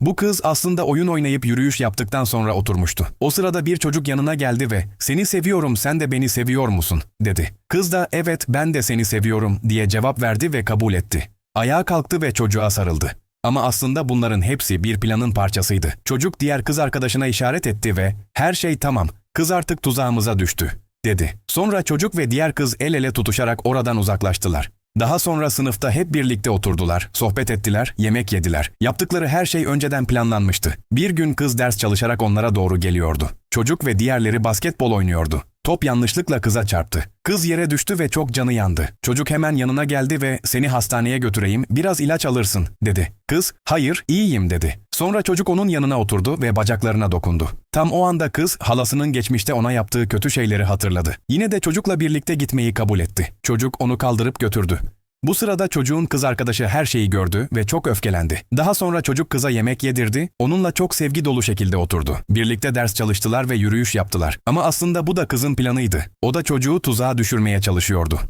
Bu kız aslında oyun oynayıp yürüyüş yaptıktan sonra oturmuştu. O sırada bir çocuk yanına geldi ve "Seni seviyorum, sen de beni seviyor musun?" dedi. Kız da "Evet, ben de seni seviyorum." diye cevap verdi ve kabul etti. Ayağa kalktı ve çocuğa sarıldı. Ama aslında bunların hepsi bir planın parçasıydı. Çocuk diğer kız arkadaşına işaret etti ve "Her şey tamam, kız artık tuzağımıza düştü." dedi. Sonra çocuk ve diğer kız el ele tutuşarak oradan uzaklaştılar. Daha sonra sınıfta hep birlikte oturdular, sohbet ettiler, yemek yediler. Yaptıkları her şey önceden planlanmıştı. Bir gün kız ders çalışarak onlara doğru geliyordu. Çocuk ve diğerleri basketbol oynuyordu. Top yanlışlıkla kıza çarptı. Kız yere düştü ve çok canı yandı. Çocuk hemen yanına geldi ve seni hastaneye götüreyim, biraz ilaç alırsın dedi. Kız, hayır iyiyim dedi. Sonra çocuk onun yanına oturdu ve bacaklarına dokundu. Tam o anda kız halasının geçmişte ona yaptığı kötü şeyleri hatırladı. Yine de çocukla birlikte gitmeyi kabul etti. Çocuk onu kaldırıp götürdü. Bu sırada çocuğun kız arkadaşı her şeyi gördü ve çok öfkelendi. Daha sonra çocuk kıza yemek yedirdi, onunla çok sevgi dolu şekilde oturdu. Birlikte ders çalıştılar ve yürüyüş yaptılar. Ama aslında bu da kızın planıydı. O da çocuğu tuzağa düşürmeye çalışıyordu.